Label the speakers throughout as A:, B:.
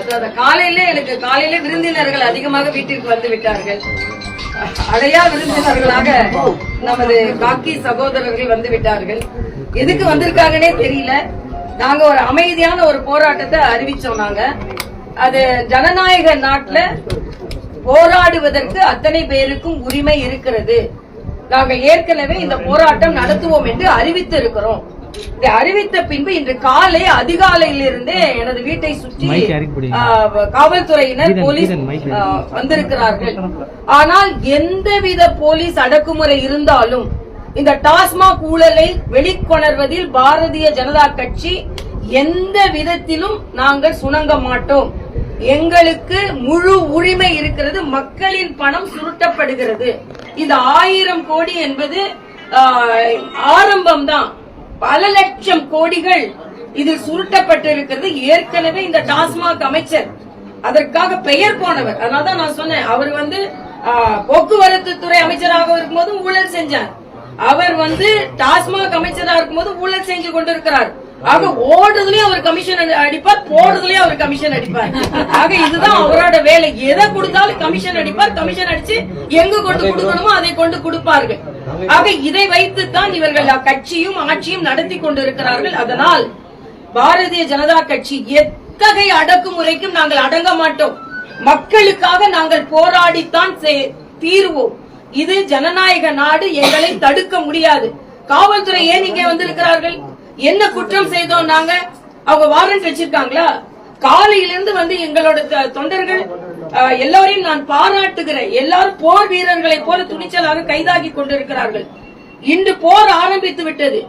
A: அதாவது காலையில எனக்கு காலையில விருந்தினர்கள் அதிகமாக வீட்டிற்கு வந்து விட்டார்கள். அழையா விருந்தினர்களாக நமது காக்கி சகோதரர்கள் வந்து விட்டார்கள். எதுக்கு வந்திருக்காங்கன்னே தெரியல. நாங்க ஒரு அமைதியான ஒரு போராட்டத்தை அறிவிச்சோம் நாங்க. அது ஜனநாயக நாட்டுல போராடுவதற்கு அத்தனை பேருக்கும் உரிமை இருக்கிறது. நாங்கள் ஏற்கனவே இந்த போராட்டம் நடத்துவோம் என்று அறிவித்து இருக்கிறோம் இதை அறிவித்த பின்பு இன்று காலை அதிகாலையிலிருந்தே எனது வீட்டை சுற்றி காவல்துறையினர் போலீஸ் வந்திருக்கிறார்கள். ஆனால் எந்தவித போலீஸ் அடக்குமுறை இருந்தாலும் இந்த டாஸ்மாக் ஊழலை வெளிக்கொணர்வதில் பாரதிய ஜனதா கட்சி எந்த விதத்திலும் நாங்கள் சுணங்க மாட்டோம். எங்களுக்கு முழு உரிமை இருக்கிறது மக்களின் பணம் சுருட்டப்படுகிறது. இந்த ஆயிரம் கோடி என்பது ஆரம்பம் தான் பல லட்சம் கோடிகள் இதில் சுருட்டப்பட்டிருக்கிறது. ஏற்கனவே இந்த டாஸ்மாக் அமைச்சர் அதற்காக பெயர் போனவர். அதனாலதான் நான் சொன்னேன் அவர் வந்து போக்குவரத்து துறை அமைச்சராக இருக்கும்போது ஊழல் செஞ்சார். அவர் வந்து டாஸ்மாக் அமைச்சராக இருக்கும்போது ஊழல் செஞ்சு கொண்டிருக்கிறார். ஆக ஓடுறதுலயும் அவர் கமிஷன் அடிப்பார் போடுறதுலயும் அவர் கமிஷன் அடிப்பார். ஆக இதுதான் அவரோட வேலை. எதை கொடுத்தாலும் கமிஷன் அடிப்பார் கமிஷன் அடிச்சு எங்க கொண்டு கொடுக்கணுமோ அதை கொண்டு கொடுப்பார்கள். ஆக இதை வைத்துத்தான் இவர்கள் கட்சியும் ஆட்சியும் நடத்தி கொண்டிருக்கிறார்கள். அதனால் பாரதிய ஜனதா கட்சி எத்தகைய அடக்குமுறைக்கும் நாங்கள் அடங்க மாட்டோம். மக்களுக்காக நாங்கள் போராடித்தான் தீர்வோம். இது ஜனநாயக நாடு எங்களை தடுக்க முடியாது. காவல்துறை ஏன் இங்கே வந்திருக்கிறார்கள்? என்ன குற்றம் செய்தோம் நாங்க? அவங்க வாரண்ட் வச்சிருக்காங்களா காலையிலிருந்து வந்து எங்களோட தொண்டர்கள் எல்லோரையும் நான் பாராட்டுகிறேன். எல்லாரும் போர் வீரர்களை போல துணிச்சலாக கைதாகி கொண்டிருக்கிறார்கள். இன்று போர் ஆரம்பித்து விட்டது.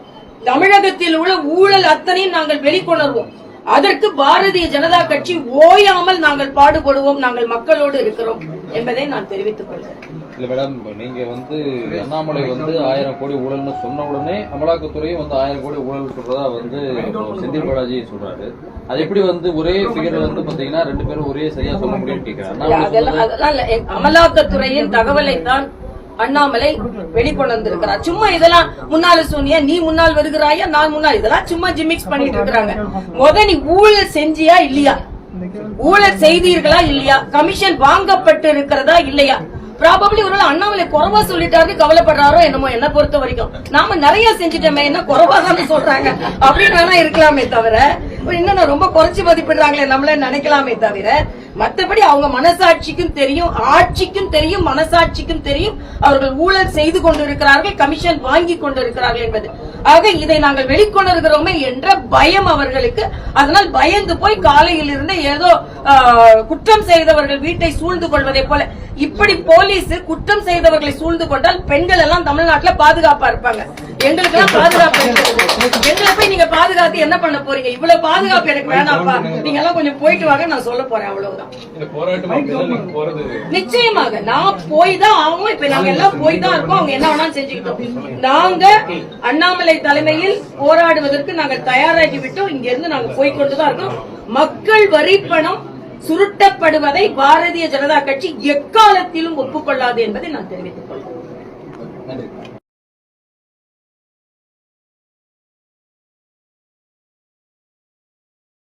A: தமிழகத்தில் உள்ள ஊழல் அத்தனையும் நாங்கள் வெளிக்கொணர்வோம். அதற்கு பாரதிய ஜனதா கட்சி ஓயாமல் நாங்கள் பாடுபடுவோம். நாங்கள் மக்களோடு இருக்கிறோம் என்பதை நான் தெரிவித்துக் கொள்கிறேன்.
B: இல்ல மேடம் நீங்க வந்து அண்ணாமலை வந்து ஆயிரம் கோடி ஊழல்னு சொன்ன உடனே அமலாக்கத்துறையும் வந்து ஆயிரம் கோடி ஊழல் சொல்றதா வந்து செந்தில் பாலாஜி சொல்றாரு. அது எப்படி வந்து ஒரே ஃபிகர் வந்து பாத்தீங்கன்னா ரெண்டு பேரும் ஒரே சரியா சொல்ல முடியும்னு.
A: எ- அமலாக்கத்துறையின் தகவலை தான் அண்ணாமலை வெளிக்கொண்டு வந்திருக்கிறார் சும்மா இதெல்லாம் முன்னால சொன்னியா நீ முன்னால் வருகிறாயா நான் முன்னால் இதெல்லாம் சும்மா ஜிமிக்ஸ் பண்ணிட்டு இருக்கிறாங்க முத நீ ஊழல் செஞ்சியா இல்லையா? ஊழல் செய்தீர்களா இல்லையா? கமிஷன் வாங்கப்பட்டு இருக்கிறதா இல்லையா? ப்ராபபிளி ஒருவேளை அண்ணாமலை குறைவா சொல்லிட்டாரு கவலைப்படுறாரோ என்னமோ என்ன பொறுத்த வரைக்கும். நாம நிறைய செஞ்சுட்டோமே என்ன குறவா தானே சொல்றாங்க. அப்படின்னு வேணா இருக்கலாமே தவிர இன்னும் ரொம்ப குறைச்சு மதிப்பிடுறாங்களே நம்மள நினைக்கலாமே தவிர மத்தபடி அவங்க மனசாட்சிக்கும் தெரியும் ஆட்சிக்கும் தெரியும் மனசாட்சிக்கும் தெரியும். அவர்கள் ஊழல் செய்து கொண்டிருக்கிறார்கள் கமிஷன் வாங்கி கொண்டிருக்கிறார்கள் என்பது. ஆக இதை நாங்கள் வெளிக்கொண்டிருக்கிறோமே என்ற பயம் அவர்களுக்கு. அதனால் பயந்து போய் காலையில் இருந்து ஏதோ குற்றம் செய்தவர்கள் வீட்டை சூழ்ந்து கொள்வதை போல. இப்படி போலீஸ் குற்றம் செய்தவர்களை சூழ்ந்து கொண்டால் பெண்கள் எல்லாம் தமிழ்நாட்டுல பாதுகாப்பா இருப்பாங்க. எங்களுக்கு பாதுகாப்பு. எங்களை போய் நீங்க பாதுகாத்து என்ன பண்ண போறீங்க? இவ்வளவு பாதுகாப்பு எனக்கு வேணாம்ப்பா. நீங்க எல்லாம் கொஞ்சம் போயிட்டு வாங்க நான் சொல்ல போறேன் அவ்வளவுதான்.
B: நீங்க
A: நிச்சயமாக நான் போய் தான் ஆகும் இப்ப நாங்க எல்லாம் போய் தான் இருக்கோம். அவங்க என்ன வேணாலும் செஞ்சுக்கிட்டோம். நாங்க அண்ணாமலை தலைமையில் போராடுவதற்கு நாங்கள் தயாராகி விட்டோம். இங்க இருந்து நாங்க போய் கொண்டுதான் இருக்கோம். மக்கள் வரி பணம் சுருட்டப்படுவதை பாரதிய ஜனதா கட்சி எக்காலத்திலும் ஒப்புக்கொள்ளாது என்பதை நான் தெரிவித்துக் கொள்கிறேன்.